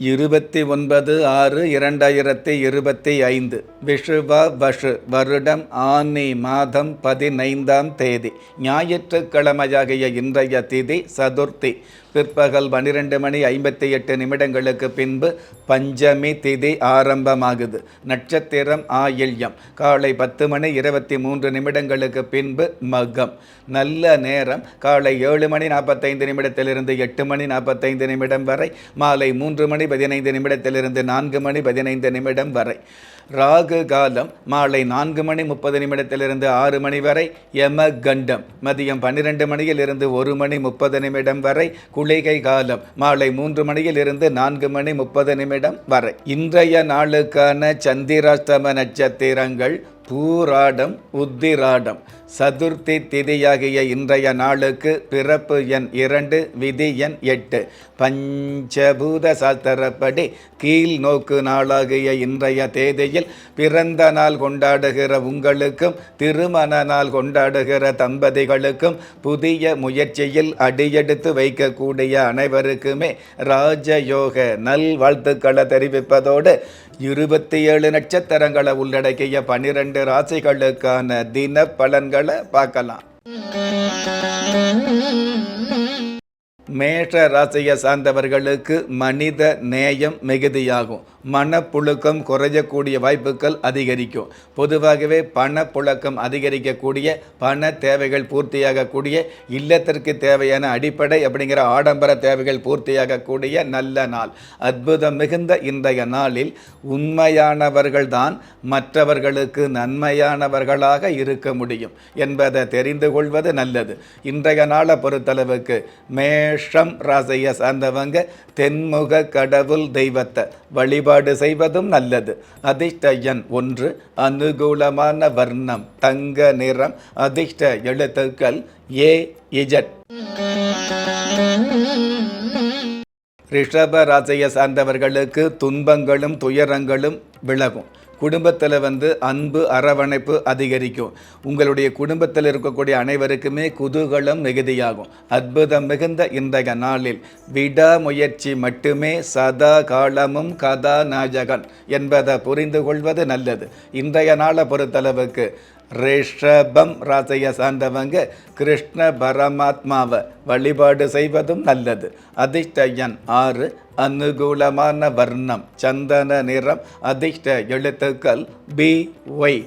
இருபத்தி ஒன்பது ஆறு இரண்டாயிரத்தி இருபத்தி ஐந்து விஷுவ வஷு வருடம் ஆனி மாதம் பதினைந்தாம் தேதி ஞாயிற்றுக்கிழமையாகிய இன்றைய திதி சதுர்த்தி பிற்பகல் பன்னிரெண்டு மணி ஐம்பத்தி எட்டு நிமிடங்களுக்கு பின்பு பஞ்சமி திதி ஆரம்பமாகுது. நட்சத்திரம் ஆயில்யம். காலை பத்து மணி இருபத்தி மூன்று நிமிடங்களுக்கு பின்பு மகம். நல்ல நேரம். காலை ஏழு மணி நாற்பத்தைந்து நிமிடத்திலிருந்து எட்டு மணி நாற்பத்தைந்து நிமிடம் வரை. மாலை மூன்று மணி பதினைந்து நிமிடத்திலிருந்து நான்கு மணி பதினைந்து நிமிடம் வரை. ராகு காலம் மாலை நான்கு மணி முப்பது நிமிடத்திலிருந்து ஆறு மணி வரை யம கண்டம் மதியம் பன்னிரெண்டு மணியிலிருந்து ஒரு மணி முப்பது நிமிடம் வரை குளிகை காலம் மாலை மூன்று மணியிலிருந்து நான்கு மணி முப்பது நிமிடம் வரை. இன்றைய நாளுக்கான சந்திராஷ்டம நட்சத்திரங்கள் பூராடம் உத்திராடம். சதுர்த்தி திதியாகிய இன்றைய நாளுக்கு பிறப்பு எண் இரண்டு விதி எண் எட்டு. பஞ்சபூத சாஸ்திரப்படி கீழ் நோக்கு நாளாகிய இன்றைய தேதியில் பிறந்த நாள் கொண்டாடுகிற உங்களுக்கும் திருமண நாள் கொண்டாடுகிற தம்பதிகளுக்கும் புதிய முயற்சியில் அடியெடுத்து வைக்கக்கூடிய அனைவருக்குமே ராஜயோக நல்வாழ்த்துக்களை தெரிவிப்பதோடு இருபத்தி ஏழு நட்சத்திரங்களை உள்ளடக்கிய பனிரெண்டு ராசிகளுக்கான தின பலன்களை பார்க்கலாம். மேஷ ராசியை சார்ந்தவர்களுக்கு மனித நேயம் மிகுதியாகும். மனப்புழுக்கம் குறையக்கூடிய வாய்ப்புகள் அதிகரிக்கும். பொதுவாகவே பணப்புழக்கம் அதிகரிக்கக்கூடிய பண தேவைகள் பூர்த்தியாகக்கூடிய இல்லத்திற்கு தேவையான அடிப்படை அப்படிங்கிற ஆடம்பர தேவைகள் பூர்த்தியாகக்கூடிய நல்ல நாள். அற்புதம் மிகுந்த இன்றைய நாளில் உண்மையானவர்கள்தான் மற்றவர்களுக்கு நன்மையானவர்களாக இருக்க முடியும் என்பதை தெரிந்து கொள்வது நல்லது. இன்றைய நாளை பொறுத்தளவுக்கு மேஷம் ராசியை சார்ந்தவங்க தென்முக கடவுள் தெய்வத்தை வழிபாடு செய்வதும் நல்லது. அதிர்ஷ்ட எண் ஒன்று அனுகூலமான வர்ணம் தங்க நிறம் அதிர்ஷ்ட எழுத்துக்கள் ஏ இஜட். ரிஷப ராசியை சார்ந்தவர்களுக்கு துன்பங்களும் துயரங்களும் விலகும். குடும்பத்தில் வந்து அன்பு அரவணைப்பு அதிகரிக்கும். உங்களுடைய குடும்பத்தில் இருக்கக்கூடிய அனைவருக்குமே குதூகலம் மிகுதியாகும். அற்புதம் மிகுந்த இன்றைய நாளில் விடாமுயற்சி மட்டுமே சதா காலமும் கதாநாயகன் என்பதை புரிந்து கொள்வது நல்லது. இன்றைய நாளை பொறுத்தளவுக்கு ரிஷபம் ராசைய சார்ந்தவங்க கிருஷ்ண பரமாத்மாவை வழிபாடு செய்வதும் நல்லது. அதிர்ஷ்டயன் ஆறு அனுகூலமான வர்ணம் சந்தன நிறம் அதிர்ஷ்ட எழுத்துக்கள் பி ஒய்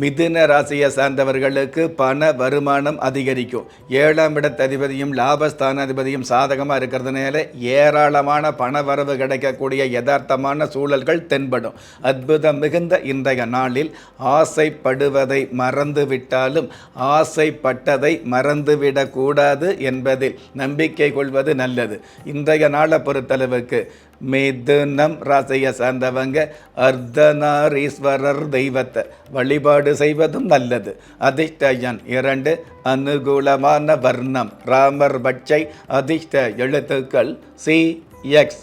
மிதுன ராசியை சார்ந்தவர்களுக்கு பண வருமானம் அதிகரிக்கும். ஏழாம் இடத்ததிபதியும் லாபஸ்தானாதிபதியும் சாதகமாக இருக்கிறதுனால ஏராளமான பண வரவு கிடைக்கக்கூடிய யதார்த்தமான சூழல்கள் தென்படும். அற்புதம் மிகுந்த இன்றைய நாளில் ஆசைப்படுவதை மறந்துவிட்டாலும் ஆசைப்பட்டதை மறந்துவிடக்கூடாது என்பதில் நம்பிக்கை கொள்வது நல்லது. இன்றைய நாளை பொறுத்தளவுக்கு மிதுனம் ராசியை சார்ந்தவங்க அர்த்தநாரீஸ்வரர் தெய்வத்தை வழிபாடு செய்வதும் நல்லது. அதிர்ஷ்டயன் இரண்டு அனுகூலமான வர்ணம். ராமர் பட்சை அதிர்ஷ்ட எழுத்துக்கள் சி எக்ஸ்.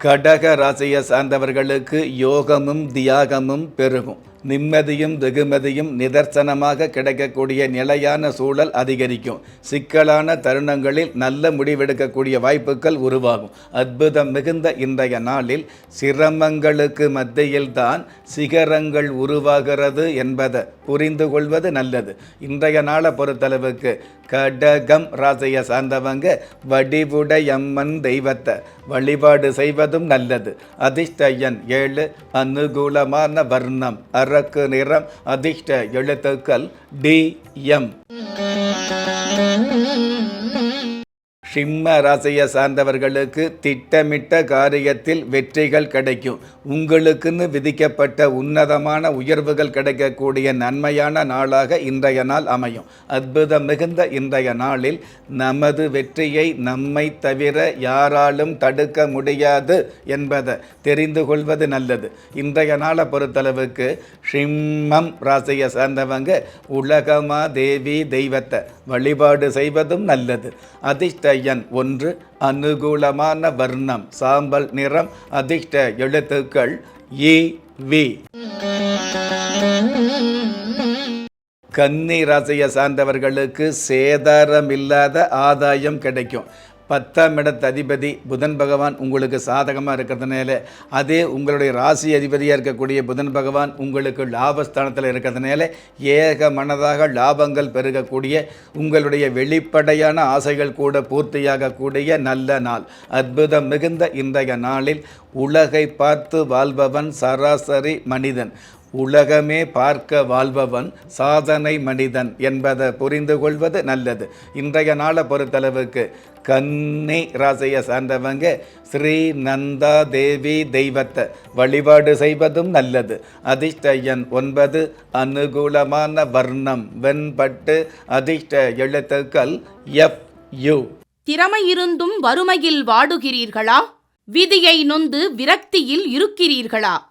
கடக ராசியை சார்ந்தவர்களுக்கு யோகமும் தியாகமும் பெருகும். நிம்மதியும் வெகுமதியும் நிதர்சனமாக கிடைக்கக்கூடிய நிலையான சூழல் அதிகரிக்கும். சிக்கலான தருணங்களில் நல்ல முடிவெடுக்கக்கூடிய வாய்ப்புகள் உருவாகும். அற்புதம் மிகுந்த இன்றைய நாளில் சிரமங்களுக்கு மத்தியில்தான் சிகரங்கள் உருவாகிறது என்பதை புரிந்து கொள்வது நல்லது. இன்றைய நாளை பொறுத்தளவுக்கு கடகம் ராசியை சார்ந்தவங்க வடிவுடையம்மன் தெய்வத்தை வழிபாடு செய்வதும் நல்லது. அதிர்ஷ்ட எண் ஏழு அனுகூலமான வர்ணம் அரக்கு நிறம் அதிர்ஷ்ட எழுத்துக்கள் டி எம். சிம்ம ராசியை சார்ந்தவர்களுக்கு திட்டமிட்ட காரியத்தில் வெற்றிகள் கிடைக்கும். உங்களுக்குன்னு விதிக்கப்பட்ட உன்னதமான உயர்வுகள் கிடைக்கக்கூடிய நன்மையான நாளாக இன்றைய நாள் அமையும். அற்புதம் மிகுந்த இன்றைய நாளில் நமது வெற்றியை நம்மை தவிர யாராலும் தடுக்க முடியாது என்பதை தெரிந்து கொள்வது நல்லது. இன்றைய நாளை பொறுத்தளவுக்கு சிம்மம் ராசியை சார்ந்தவங்க உலகமா தேவி தெய்வத்தை வழிபாடு செய்வதும் நல்லது. அதிர்ஷ்ட எண் ஒன்று அனுகூலமான வர்ணம் சாம்பல் நிறம் அதிர்ஷ்ட எழுத்துக்கள் இ வி. கன்னி ராசியை சார்ந்தவர்களுக்கு சேதாரம் இல்லாத ஆதாயம் கிடைக்கும். பத்தாம் இடத்து அதிபதி புதன் பகவான் உங்களுக்கு சாதகமாக இருக்கிறதுனால அதே உங்களுடைய ராசி அதிபதியாக இருக்கக்கூடிய புதன் பகவான் உங்களுக்கு லாபஸ்தானத்தில் இருக்கிறதுனால ஏக மனதாக லாபங்கள் பெருகக்கூடிய உங்களுடைய வெளிப்படையான ஆசைகள் கூட பூர்த்தியாகக்கூடிய நல்ல நாள். அற்புதம் மிகுந்த இன்றைய நாளில் உலகை பார்த்து வாழ்பவன் சராசரி மனிதன். உலகமே பார்க்க வாழ்பவன் சாதனை மனிதன் என்பதை புரிந்து கொள்வது நல்லது. இன்றைய நாளை பொறுத்தளவுக்கு கன்னி ராசியை சார்ந்தவங்க ஸ்ரீ நந்தா தேவி தெய்வத்தை வழிபாடு செய்வதும் நல்லது. அதிர்ஷ்டயன் ஒன்பது அனுகூலமான வர்ணம் வெண்பட்டு அதிர்ஷ்ட எழுத்துக்கள் எஃப் யு. திறமையிருந்தும் வறுமையில் வாடுகிறீர்களா? விதியை நொந்து விரக்தியில் இருக்கிறீர்களா?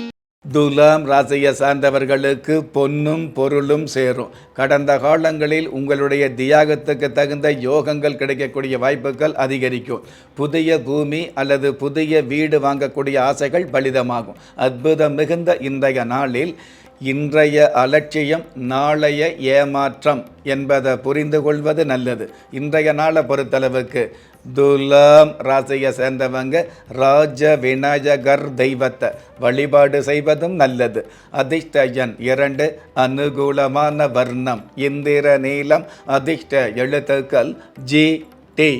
துலாம் ராசியை சார்ந்தவர்களுக்கு பொன்னும் பொருளும் சேரும். கடந்த காலங்களில் உங்களுடைய தியாகத்துக்கு தகுந்த யோகங்கள் கிடைக்கக்கூடிய வாய்ப்புகள் அதிகரிக்கும். புதிய பூமி அல்லது புதிய வீடு வாங்கக்கூடிய ஆசைகள் பலிதமாகும். அற்புதம் மிகுந்த இன்றைய நாளில் இன்றைய அலட்சியம் நாளைய ஏமாற்றம் என்பதை புரிந்து கொள்வது நல்லது. இன்றைய நாளை பொறுத்தளவுக்கு துலாம் ராசியை சேர்ந்தவங்க ராஜ விநாயகர் தெய்வத்தை வழிபாடு செய்வதும் நல்லது. அதிர்ஷ்டயன் இரண்டு அனுகூலமான வர்ணம் இந்திர நீளம் அதிர்ஷ்ட எழுத்துக்கள் ஜி டி.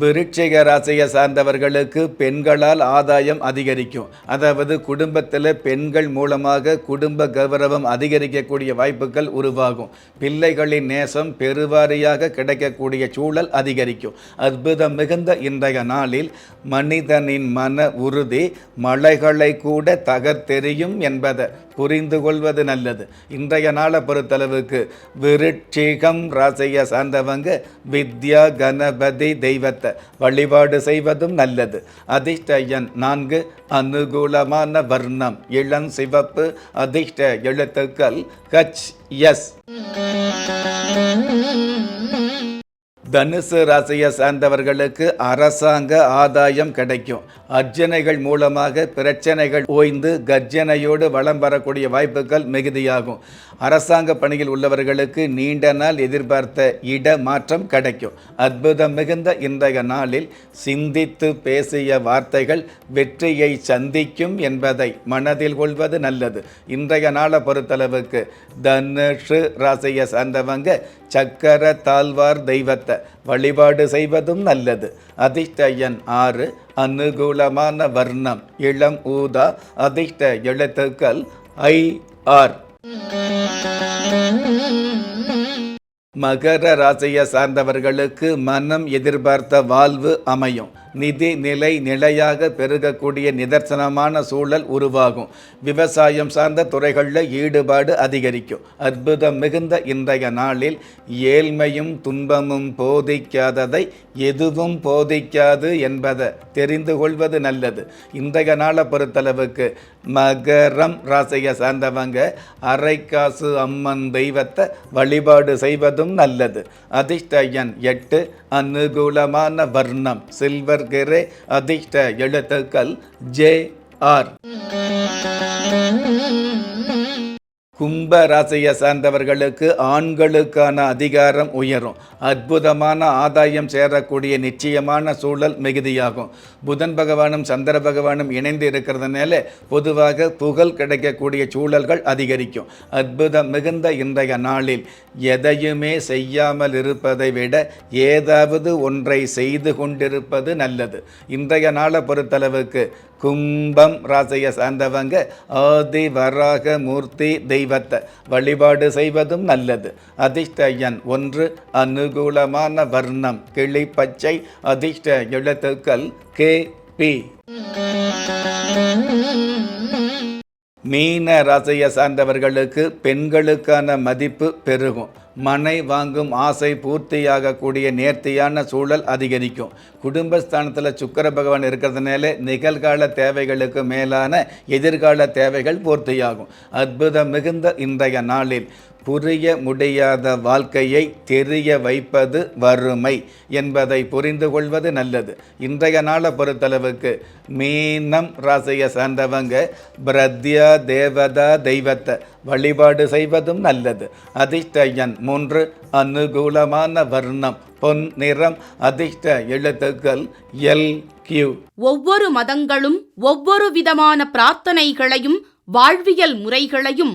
விருட்சிக ராசியை சார்ந்தவர்களுக்கு பெண்களால் ஆதாயம் அதிகரிக்கும். அதாவது குடும்பத்தில் பெண்கள் மூலமாக குடும்ப கௌரவம் அதிகரிக்கக்கூடிய வாய்ப்புகள் உருவாகும். பிள்ளைகளின் நேசம் பெருவாரியாக கிடைக்கக்கூடிய சூழல் அதிகரிக்கும். அற்புதம் மிகுந்த இன்றைய நாளில் மனிதனின் மன உறுதி மலைகளை கூட தகர்த்தெறியும் என்பதை புரிந்து கொள்வது நல்லது. இன்றைய நாளை பொறுத்தளவுக்கு விருட்சிகம் ராசியை சார்ந்தவங்க வித்யா கணபதி தெய்வத்தை வழிபாடு செய்வதும் நல்லது. அதிர்ஷ்ட எண் நான்கு அனுகூலமான வர்ணம் இளம் சிவப்பு அதிர்ஷ்ட எழுத்துக்கள் ஹச் எஸ். தனுசு ராசியை சார்ந்தவர்களுக்கு அரசாங்க ஆதாயம் கிடைக்கும். அர்ஜனைகள் மூலமாக பிரச்சனைகள் ஓய்ந்து கர்ஜனையோடு வளம் வரக்கூடிய வாய்ப்புகள் மிகுதியாகும். அரசாங்க பணியில் உள்ளவர்களுக்கு நீண்ட நாள் எதிர்பார்த்த இட மாற்றம் கிடைக்கும். அற்புதம் மிகுந்த இன்றைய நாளில் சிந்தித்து பேசிய வார்த்தைகள் வெற்றியை சந்திக்கும் என்பதை மனதில் கொள்வது நல்லது. இன்றைய நாளை பொறுத்தளவுக்கு தனுஷு ராசியை சார்ந்தவங்க சக்கர தாழ்வார் தெய்வத்தை வழிபாடு செய்வதும் நல்லது. அதிர்ஷ்ட ஆறு அனுகூலமான வர்ணம். இளம் ஊதா அதிர்ஷ்ட எழுத்துக்கள் ஐ ஆர். மகர ராசியை சார்ந்தவர்களுக்கு மனம் எதிர்பார்த்த வாழ்வு அமையும். நிதி நிலை நிலையாக பெருகக்கூடிய நிதர்சனமான சூழல் உருவாகும். விவசாயம் சார்ந்த துறைகளில் ஈடுபாடு அதிகரிக்கும். அற்புதம் மிகுந்த இன்றைய நாளில் ஏழ்மையும் துன்பமும் போதிக்காததை எதுவும் போதிக்காது என்பதை தெரிந்து கொள்வது நல்லது. இன்றைய நாளை பொறுத்தளவுக்கு மகரம் ராசியை சார்ந்தவங்க அரைக்காசு அம்மன் தெய்வத்தை வழிபாடு செய்வதும் நல்லது. அதிர்ஷ்ட எண் எட்டு அனுகூலமான வர்ணம் சில்வர் கிரே அதிர்ஷ்ட எழுத்துக்கள் ஜே ஆர். கும்ப ராசியை சார்ந்தவர்களுக்கு ஆண்களுக்கான அதிகாரம் உயரும். அற்புதமான ஆதாயம் சேரக்கூடிய நிச்சயமான சூழல் மிகுதியாகும். புதன் பகவானும் சந்திர பகவானும் இணைந்து இருக்கிறதுனால பொதுவாக புகழ் கிடைக்கக்கூடிய சூழல்கள் அதிகரிக்கும். அற்புதம் மிகுந்த இன்றைய நாளில் எதையுமே செய்யாமல் இருப்பதை விட ஏதாவது ஒன்றை செய்து கொண்டிருப்பது நல்லது. இன்றைய நாளை பொறுத்தளவுக்கு கும்பம் ராசியை சார்ந்தவங்க ஆதி வராக மூர்த்தி தெய்வத்தை வழிபாடு செய்வதும் நல்லது. அதிர்ஷ்ட எண் ஒன்று அனுகூலமான வர்ணம் கிளி பச்சை அதிர்ஷ்ட எழுத்துக்கள் கே பி. மீன ராசியை சார்ந்தவர்களுக்கு பெண்களுக்கான மதிப்பு பெருகும். மனை வாங்கும் ஆசை பூர்த்தியாகக்கூடிய நேர்த்தியான சூழல் அதிகரிக்கும். குடும்பஸ்தானத்தில் சுக்கர பகவான் இருக்கிறதுனால நிகழ்கால தேவைகளுக்கு மேலான எதிர்கால தேவைகள் பூர்த்தியாகும். அற்புதம் மிகுந்த இன்றைய நாளில். புரிய முடியாத வாழ்க்கையை தெரிய வைப்பது வறுமை என்பதை புரிந்து கொள்வது நல்லது. இன்றைய நாளை பொறுத்தளவுக்கு மீனம் ராசியை சார்ந்தவங்க பிரத்யா தேவதா தெய்வத்தை வழிபாடு செய்வதும் நல்லது. அதிர்ஷ்ட எண் மூன்று அனுகூலமான வர்ணம் பொன் நிறம் அதிர்ஷ்ட எழுத்துக்கள் எல் கியூ. ஒவ்வொரு மதங்களும் ஒவ்வொரு விதமான பிரார்த்தனைகளையும் வாழ்வியல் முறைகளையும்